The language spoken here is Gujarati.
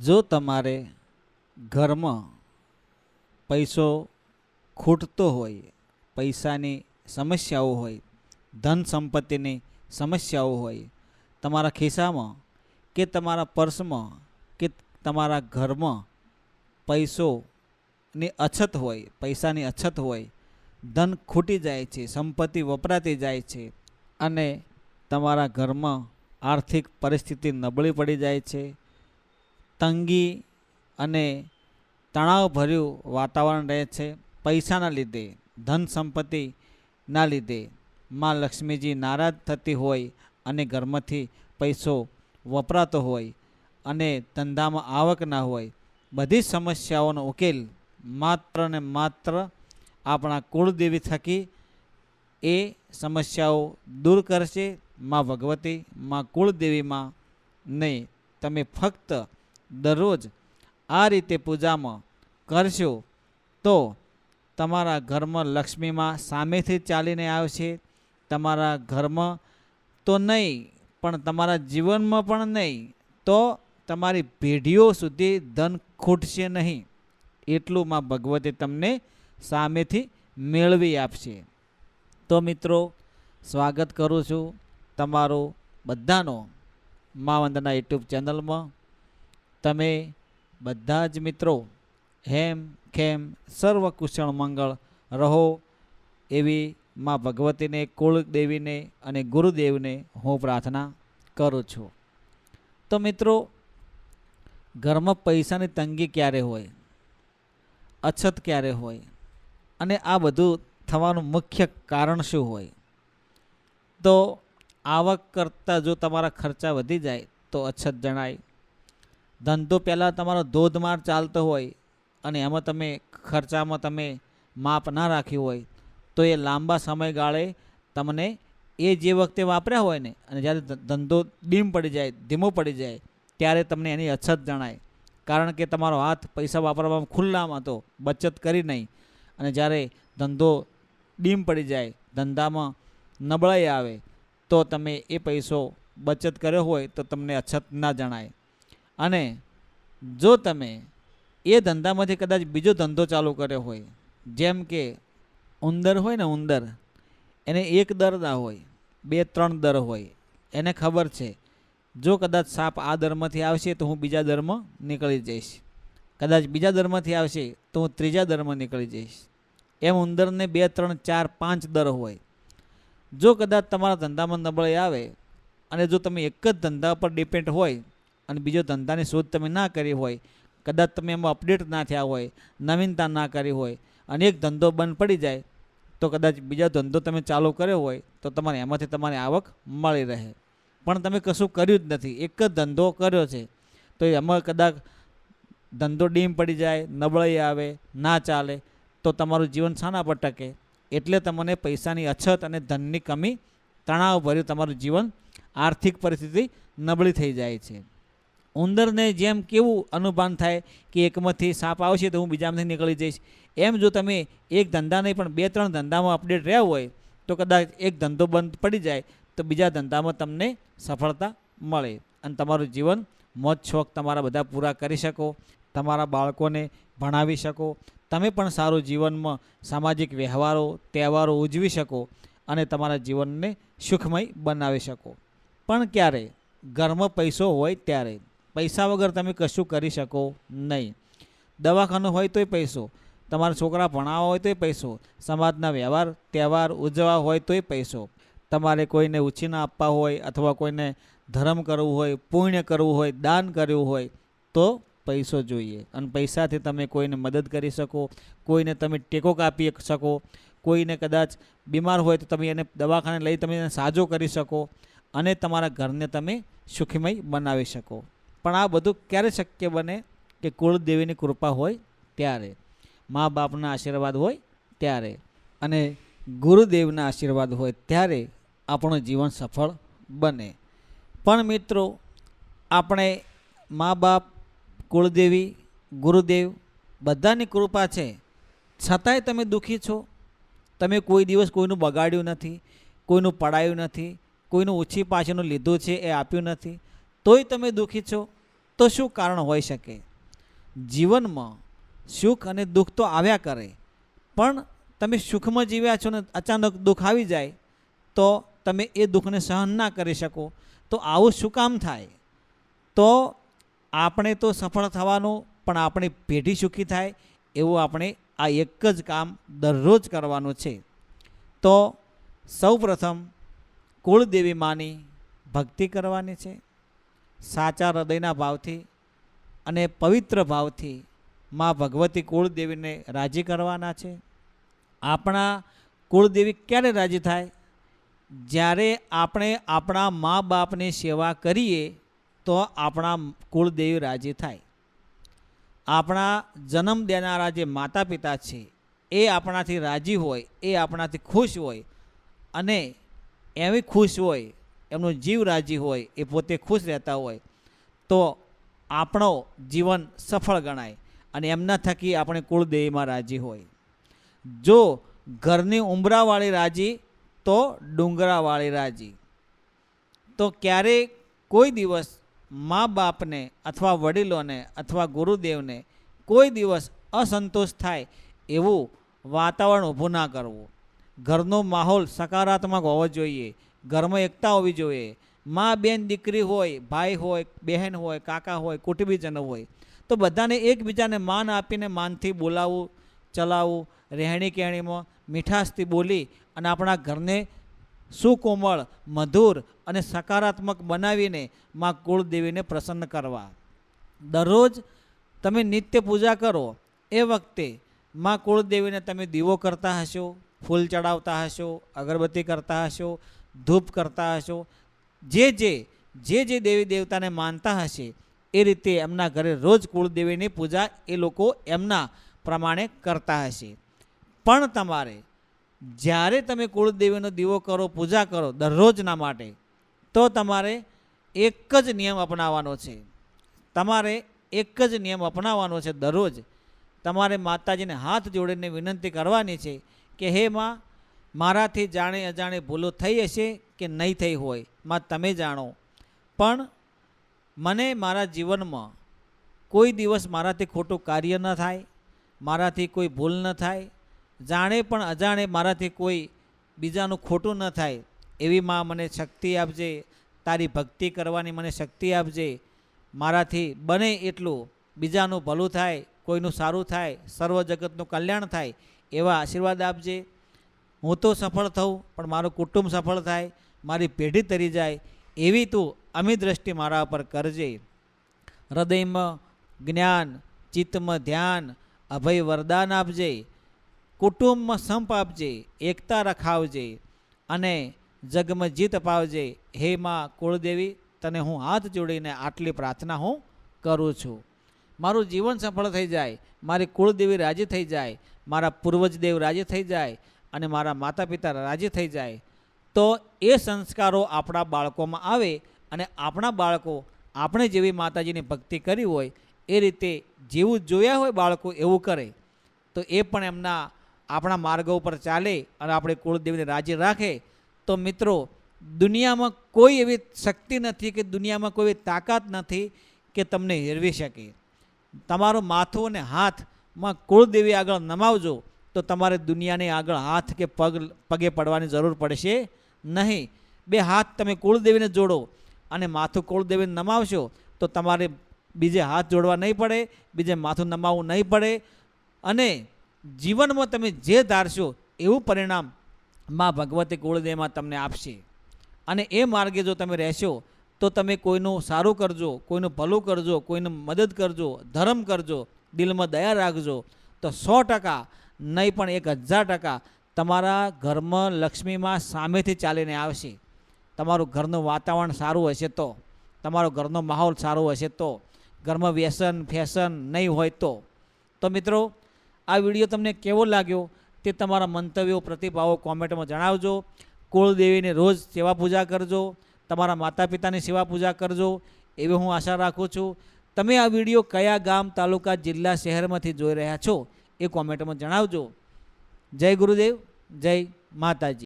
જો તમારે ઘરમાં પૈસો ખૂટતો હોય, પૈસાની સમસ્યાઓ હોય, ધન સંપત્તિની સમસ્યાઓ હોય, તમારા ખિસ્સામાં કે તમારા પર્સમાં કે તમારા ઘરમાં પૈસોની અછત હોય, પૈસાની અછત હોય, ધન ખૂટી જાય છે, સંપત્તિ વપરાતી જાય છે અને તમારા ઘરમાં આર્થિક પરિસ્થિતિ નબળી પડી જાય છે તંગી અને તણાવભર્યું વાતાવરણ રહે છે પૈસાના લીધે, ધન સંપત્તિના લીધે. માં લક્ષ્મીજી નારાજ થતી હોય અને ઘરમાંથી પૈસો વપરાતો હોય અને ધંધામાં આવક ના હોય, બધી સમસ્યાઓનો ઉકેલ માત્ર ને માત્ર આપણા કુળદેવી થકી એ સમસ્યાઓ દૂર કરશે. માં ભગવતી, માં કુળદેવીમાં નહીં. તમે ફક્ત દરરોજ આ રીતે પૂજામાં કરશો તો તમારા ઘરમાં લક્ષ્મીમાં સામેથી ચાલીને આવશે. તમારા ઘરમાં તો નહીં, પણ તમારા જીવનમાં પણ નહીં, તો તમારી પેઢીઓ સુધી ધન ખૂટશે નહીં. એટલું માં ભગવતી તમને સામેથી મેળવી આપશે. તો મિત્રો, સ્વાગત કરું છું તમારું બધાનો મા વંદના યુટ્યુબ ચેનલમાં. તમે બધા જ મિત્રો હેમ ખેમ સર્વ કુશળ મંગળ રહો એવી માં ભગવતીને, કુળદેવીને અને ગુરુદેવને હું પ્રાર્થના કરું છું. તો મિત્રો, ઘરમાં પૈસાની તંગી ક્યારે હોય? અછત ક્યારે હોય? અને આ બધું થવાનું મુખ્ય કારણ શું હોય? તો આવક કરતાં જો તમારા ખર્ચા વધી જાય તો અછત જણાય. ધંધો પહેલાં તમારો ધોધમાર ચાલતો હોય અને એમાં તમે ખર્ચામાં તમે માપ ના રાખ્યું હોય, તો એ લાંબા સમયગાળે તમને એ જે વખતે વાપર્યા હોય ને, અને જ્યારે ધંધો ડીમ પડી જાય, ધીમો પડી જાય, ત્યારે તમને એની અછત જણાય. કારણ કે તમારો હાથ પૈસા વાપરવામાં ખુલ્લામાં હતો બચત કરી નહીં. અને જ્યારે ધંધો ડીમ પડી જાય, ધંધામાં નબળાઈ આવે, તો તમે એ પૈસો બચત કર્યો હોય તો તમને અછત ના જણાય. અને જો તમે એ ધંધામાંથી કદાચ બીજો ધંધો ચાલુ કર્યો હોય, જેમ કે ઉંદર હોય ને ઉંદર, એને એક દર ના હોય, બે ત્રણ દર હોય, એને ખબર છે, જો કદાચ સાપ આ દરમાંથી આવશે તો હું બીજા દરમાં નીકળી જઈશ. કદાચ બીજા દરમાંથી આવશે તો હું ત્રીજા દરમાં નીકળી જઈશ. એમ ઉંદરને બે, ત્રણ, ચાર, પાંચ દર હોય. જો કદાચ તમારા ધંધામાં નબળાઈ આવે અને જો તમે એક જ ધંધા પર ડિપેન્ડ હોય અને બીજો ધંધાની શોધ તમે ના કરી હોય, કદાચ તમે એમાં અપડેટ ના થયા હોય, નવીનતા ના કરી હોય, અને એક ધંધો બંધ પડી જાય, તો કદાચ બીજો ધંધો તમે ચાલુ કર્યો હોય, તો તમારે એમાંથી તમારી આવક મળી રહે. પણ તમે કશું કર્યું જ નથી, એક જ ધંધો કર્યો છે, તો એમાં કદાચ ધંધો ડીમ પડી જાય, નબળાઈ આવે, ના ચાલે, તો તમારું જીવન શાના પર ટકે. એટલે તમને પૈસાની અછત અને ધનની કમી, તણાવભર્યું તમારું જીવન આર્થિક પરિસ્થિતિ નબળી થઈ જાય છે. ઉંદરને જેમ કેવું અનુમાન થાય કે એકમાંથી સાપ આવશે તો હું બીજામાંથી નીકળી જઈશ. એમ જો તમે એક ધંધા નહીં પણ બે, ત્રણ ધંધામાં અપડેટ રહ્યા હોય, તો કદાચ એક ધંધો બંધ પડી જાય, તો બીજા ધંધામાં તમને સફળતા મળે. અને તમારું જીવન મોજ શોખ તમારા બધા પૂરા કરી શકો, તમારા બાળકોને ભણાવી શકો, તમે પણ સારું જીવનમાં સામાજિક વ્યવહારો, તહેવારો ઉજવી શકો અને તમારા જીવનને સુખમય બનાવી શકો. પણ ક્યારે? ઘરમાં પૈસો હોય ત્યારે. પૈસા વગર તમે કશું કરી શકો નહીં. દવાખાનું હોય તોય પૈસો. તમારા છોકરા ભણાવવા હોય તોય પૈસો. સમાજના વ્યવહાર, તહેવાર ઉજવવા હોય તોય પૈસો. તમારે કોઈને ઉછીના આપવા હોય અથવા કોઈને ધર્મ કરવું હોય, પુણ્ય કરવું હોય, દાન કરવું હોય તો પૈસો જોઈએ. અને પૈસાથી તમે કોઈને મદદ કરી શકો, કોઈને તમે ટેકો કાપી શકો, કોઈને કદાચ બીમાર હોય તો તમે એને દવાખાને લઈ તમે એને સાજો કરી શકો અને તમારા ઘરને તમે સુખીમય બનાવી શકો. પણ આ બધું ક્યારે શક્ય બને કે કુળદેવીની કૃપા હોય ત્યારે? મા બાપના આશીર્વાદ હોય ત્યારે અને ગુરુદેવના આશીર્વાદ હોય ત્યારે આપણું જીવન સફળ બને. પણ મિત્રો, આપણે મા બાપ, કુળદેવી, ગુરુદેવ બધાની કૃપા છે. છતાંય તમે દુઃખી છો? તમે કોઈ દિવસ કોઈનું બગાડ્યું નથી, કોઈનું પડાયું નથી, કોઈનું ઓછી પાછળનું લીધું છે એ આપ્યું નથી. તોય તમે દુઃખી છો, તો શું કારણ હોઈ શકે? જીવનમાં સુખ અને દુઃખ તો આવ્યા કરે, પણ તમે સુખમાં જીવ્યા છો ને અચાનક દુઃખ આવી જાય, તો તમે એ દુઃખને સહન ના કરી શકો. તો આવું શું કામ થાય? તો આપણે તો સફળ થવાનું, પણ આપણી પેઢી સુખી થાય, એવું આપણે આ એક જ કામ દરરોજ કરવાનું છે. તો સૌ પ્રથમ કુળદેવી માની ભક્તિ કરવાની છે. સાચા હૃદયના ભાવથી અને પવિત્ર ભાવથી મા ભગવતી કુળદેવીને રાજી કરવાના છે. આપણા કુળદેવી ક્યારે રાજી થાય? જ્યારે આપણે આપણા મા બાપની સેવા કરીએ તો આપણા કુળદેવી રાજી થાય. આપણા જન્મ દેનારા જે માતા પિતા છે, એ આપણાથી રાજી હોય, એ આપણાથી ખુશ હોય અને એવી ખુશ હોય એમનો જીવ રાજી હોય, એ પોતે ખુશ રહેતા હોય, તો આપણો જીવન સફળ ગણાય અને એમના થકી આપણે કુળદેવીમાં રાજી હોય. જો ઘરની ઉંબરાવાળી રાજી, તો ડુંગરાવાળી રાજી. તો ક્યારેય કોઈ દિવસ મા બાપને અથવા વડીલોને અથવા ગુરુદેવને કોઈ દિવસ અસંતોષ થાય એવું વાતાવરણ ઊભું ના કરવું. ઘરનો માહોલ સકારાત્મક હોવો જોઈએ. ઘરમાં એકતા હોવી જોઈએ. મા બેન દીકરી હોય, ભાઈ હોય, બહેન હોય, કાકા હોય, કુટુંબીજનો હોય, તો બધાને એકબીજાને માન આપીને માનથી બોલાવવું ચલાવવું રહેણી કહેણીમાં મીઠાશથી બોલી અને આપણા ઘરને સુકોમળ, મધુર અને સકારાત્મક બનાવીને મા કુળદેવીને પ્રસન્ન કરવા. દરરોજ તમે નિત્ય પૂજા કરો. એ વખતે મા કુળદેવીને તમે દીવો કરતા હશો, ફૂલ ચડાવતા હશો, અગરબત્તી કરતા હશો ધૂપ કરતા હશો. જે જે જે જે દેવી દેવતાને માનતા હશે, એ રીતે એમના ઘરે રોજ કુળદેવીની પૂજા એ લોકો એમના પ્રમાણે કરતા હશે. પણ તમારે, જ્યારે તમે કુળદેવીનો દીવો કરો, પૂજા કરો દરરોજના માટે, તો તમારે એક જ નિયમ અપનાવવાનો છે. તમારે એક જ નિયમ અપનાવવાનો છે દરરોજ. તમારે માતાજીને હાથ જોડીને વિનંતી કરવાની છે કે, હે માં મારાથી જાણે અજાણે ભૂલો થઈ હશે કે નહીં થઈ હોય, માં તમે જાણો. પણ મને મારા જીવનમાં કોઈ દિવસ મારાથી ખોટું કાર્ય ન થાય, મારાથી કોઈ ભૂલ ન થાય, જાણે પણ અજાણે મારાથી કોઈ બીજાનું ખોટું ન થાય, એવી માં મને શક્તિ આપજે, તારી ભક્તિ કરવાની મને શક્તિ આપજે. મારાથી બને એટલું બીજાનું ભલું થાય, કોઈનું સારું થાય, સર્વ જગતનું કલ્યાણ થાય, એવા આશીર્વાદ આપજે. હું તો સફળ થઉં, પણ મારું કુટુંબ સફળ થાય, મારી પેઢી તરી જાય, એવી તું અમી દ્રષ્ટિ મારા પર કરજે. હૃદયમાં જ્ઞાન, ચિત્તમાં ધ્યાન, અભય વરદાન આપજે. કુટુંબમાં સંપ આપજે, એકતા રખાવજે અને જગમાં જીત અપાવજે હે માં કુળદેવી, તને હું હાથ જોડીને આટલી પ્રાર્થના હું કરું છું. મારું જીવન સફળ થઈ જાય, મારી કુળદેવી રાજી થઈ જાય, મારા પૂર્વજ દેવ રાજી થઈ જાય અને મારા માતા પિતા રાજી થઈ જાય, તો એ સંસ્કારો આપણા બાળકોમાં આવે અને આપણા બાળકો આપણે જેવી માતાજીની ભક્તિ કરી હોય, એ રીતે જેવું જોયા હોય બાળકો એવું કરે, તો એ પણ એમના આપણા માર્ગો ઉપર ચાલે અને આપણે કુળદેવીને રાજી રાખે. તો મિત્રો, દુનિયામાં કોઈ એવી શક્તિ નથી કે દુનિયામાં કોઈ તાકાત નથી કે તમને હેરવી શકે. તમારું માથું અને હાથમાં કુળદેવી આગળ નમાવજો. તો તમારે દુનિયાને આગળ હાથ કે પગ, પગે પડવાની જરૂર પડશે નહીં. બે હાથ તમે કુળદેવીને જોડો અને માથું કુળદેવીને નમાવશો તો તમારે બીજે હાથ જોડવા નહીં પડે, બીજે માથું નમાવવું નહીં પડે અને જીવનમાં તમે જે ધારશો એવું પરિણામ મા ભગવતી કુળદેવમાં તમને આપશે. અને એ માર્ગે જો તમે રહેશો તો તમે કોઈનું સારું કરજો, કોઈનું ભલું કરજો, કોઈનું મદદ કરજો, ધર્મ કરજો, દિલમાં દયા રાખજો તો સો ટકા નહીં, પણ એક હજાર ટકા તમારા ઘરમાં લક્ષ્મીમાં સામેથી ચાલીને આવશે. તમારું ઘરનું વાતાવરણ સારું હશે તો, તમારો ઘરનો માહોલ સારો હશે તો, ઘરમાં વ્યસન, ફેશન નહીં હોય તો. તો મિત્રો, આ વીડિયો તમને કેવો લાગ્યો તે તમારા મંતવ્યો, પ્રતિભાવો કોમેન્ટમાં જણાવજો. કુળદેવીને રોજ સેવા પૂજા કરજો, તમારા માતા પિતાની સેવા પૂજા કરજો, એવી હું આશા રાખું છું. તમે આ વીડિયો કયા ગામ, તાલુકા, જિલ્લા, શહેરમાંથી જોઈ રહ્યા છો? એ કોમેન્ટમાં જણાવજો. જય ગુરુદેવ જય માતાજી.